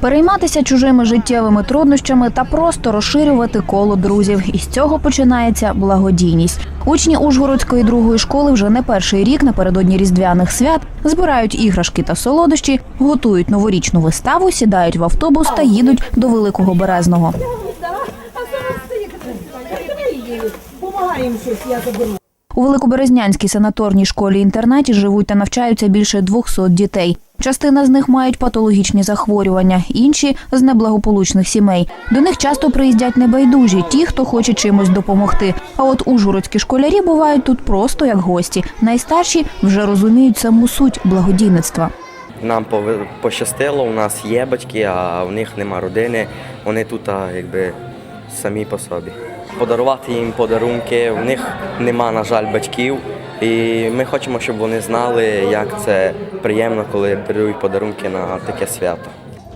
Перейматися чужими життєвими труднощами та просто розширювати коло друзів. І з цього починається благодійність. Учні Ужгородської другої школи вже не перший рік напередодні різдвяних свят збирають іграшки та солодощі, готують новорічну виставу, сідають в автобус та їдуть до Великого Березного. У Великоберезнянській санаторній школі-інтернаті живуть та навчаються більше 200 дітей. Частина з них мають патологічні захворювання, інші з неблагополучних сімей. До них часто приїздять небайдужі, ті, хто хоче чимось допомогти. А от ужгородські школярі бувають тут просто як гості. Найстарші вже розуміють саму суть благодійництва. Нам пощастило, у нас є батьки, а в них нема родини. Вони тут якби самі по собі. Подарувати їм подарунки, в них нема, на жаль, батьків. І ми хочемо, щоб вони знали, як це приємно, коли дарують подарунки на таке свято.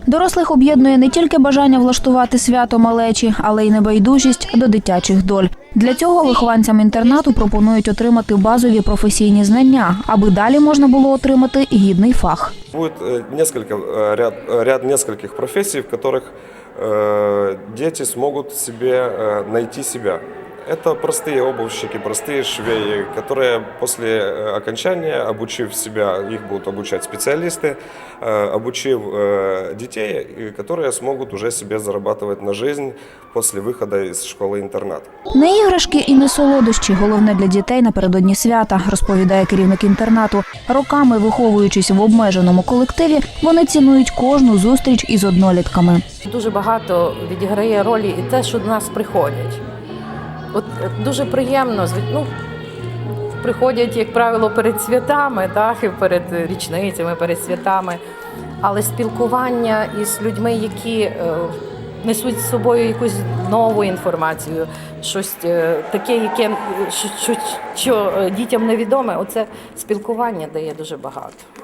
Дорослих об'єднує не тільки бажання влаштувати свято малечі, але й небайдужість до дитячих доль. Для цього вихованцям інтернату пропонують отримати базові професійні знання, аби далі можна було отримати гідний фах. Будет э, несколько, э, ряд, э, ряд нескольких профессий, в которых э, дети смогут себе э, найти себя. Это простые обувщики, простые швеи, которые после э, окончания, обучив себя, их будут обучать специалисты, э, обучив э, детей, э, которые смогут уже себе зарабатывать на жизнь после выхода из школы-интерната. Не іграшки і не солодощі. Головне для дітей напередодні свята, розповідає керівник інтернату. Роками виховуючись в обмеженому колективі, вони цінують кожну зустріч із однолітками. Дуже багато відіграє ролі і те, що до нас приходять. От е, дуже приємно, ну, приходять, як правило, перед святами, так, і перед річницями, перед святами. Але спілкування із людьми, які е, несуть з собою якусь нову інформацію, щось е, таке, яке е, що, що, що е, дітям невідоме, оце спілкування дає дуже багато.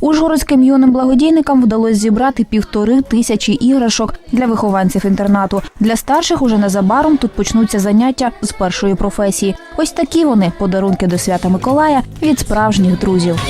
Ужгородським юним благодійникам вдалося зібрати півтори тисячі іграшок для вихованців інтернату. Для старших уже незабаром тут почнуться заняття з першої професії. Ось такі вони подарунки до свята Миколая від справжніх друзів.